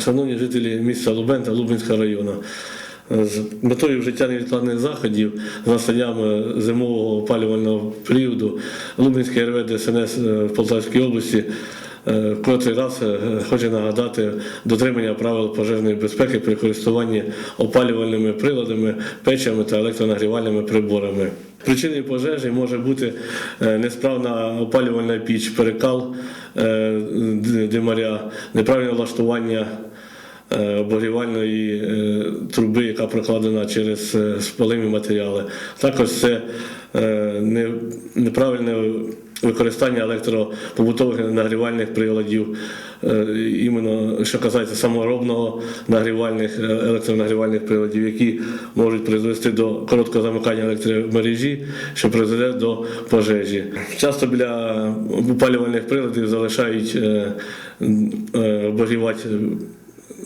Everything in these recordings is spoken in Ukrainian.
Шановні жителі міста Лубен та Лубенського району, з метою вжиття невідкладних заходів з настанням е, зимового опалювального періоду Лубенський РВ ДСНС е, в Полтавській області е, в котрий раз е, хоче нагадати дотримання правил пожежної безпеки при користуванні опалювальними приладами, печами та електронагрівальними приборами. Причиною пожежі може бути е, несправна опалювальна піч, перекал е, димаря, неправильне влаштування обогрівальної е, труби, яка прокладена через е, спалимі матеріали. Також це е, неправильне використання електропобутових нагрівальних приладів, е, іменно що казається саморобного нагрівальних е, електронагрівальних приладів, які можуть призвести до короткого замикання електромережі, що призведе до пожежі. Часто біля опалювальних приладів залишають е, е, обогрівати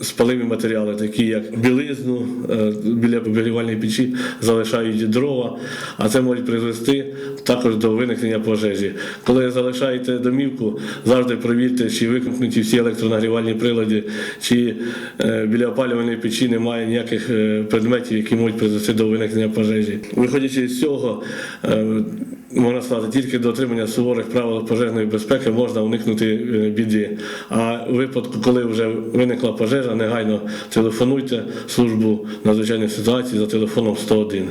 спаливі матеріали, такі як білизну, е, біля обігрівальної печі залишають дрова, а це може призвести також до виникнення пожежі. Коли залишаєте домівку, завжди провірте, чи виконуті всі електронагрівальні прилади, чи е, біля опалювальної печі немає ніяких е, предметів, які можуть призвести до виникнення пожежі. Виходячи з цього, можна сказати, тільки до отримання суворих правил пожежної безпеки можна уникнути е, біди. А в випадку, коли вже виникла пожежа, негайно телефонуйте службу надзвичайних ситуацій за телефоном 101.